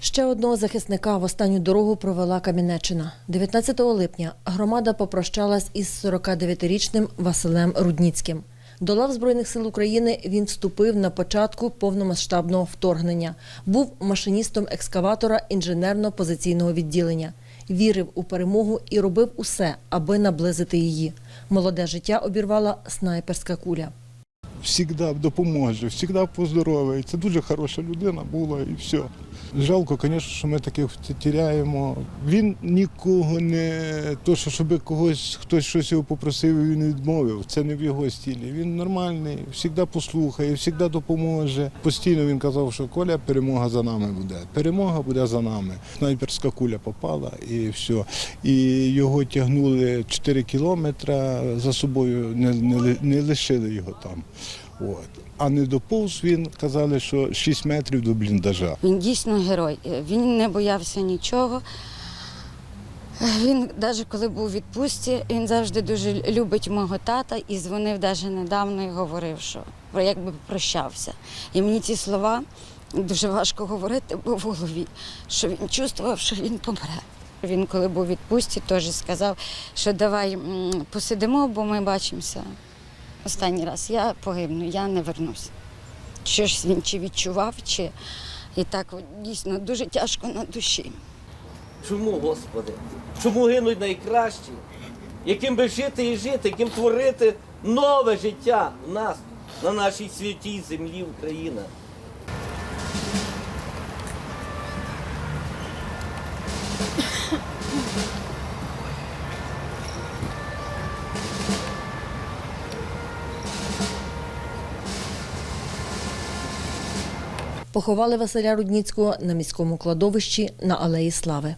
Ще одного захисника в останню дорогу провела Кам'янеччина. 19 липня громада попрощалась із 49-річним Василем Рудніцьким. До лав Збройних сил України він вступив на початку повномасштабного вторгнення. Був машиністом екскаватора інженерно-позиційного відділення. Вірив у перемогу і робив усе, аби наблизити її. Молоде життя обірвала снайперська куля. Всігда допоможе, всігда поздоровий. Це дуже хороша людина була і все. Жалко, звісно, що ми таких тіряємо. Він нікого не то, що щоб когось хтось щось його попросив, він відмовив. Це не в його стилі. Він нормальний, завжди послухає, завжди допоможе. Постійно він казав, що Коля, перемога за нами буде. Перемога буде за нами. Снайперська куля попала і все. І його тягнули 4 кілометри за собою, не, не, не лишили його там. От. А не доповз він, казали, що 6 метрів до бліндажа. Він дійсно герой. Він не боявся нічого. Він, навіть коли був у відпустці, він завжди дуже любить мого тата і дзвонив навіть недавно і говорив, що якби прощався. І мені ці слова дуже важко говорити, бо в голові, що він чувствував, що він помре. Він, коли був у відпустці, теж сказав, що давай посидимо, бо ми бачимося останній раз. Я погибну, я не вернусь. Що ж він чи відчував, чи і так дійсно дуже тяжко на душі. Чому, Господи? Чому гинуть найкращі? Яким би жити і жити, яким творити нове життя в нас, на нашій святій землі Україна. Поховали Василя Рудніцького на міському кладовищі на Алеї Слави.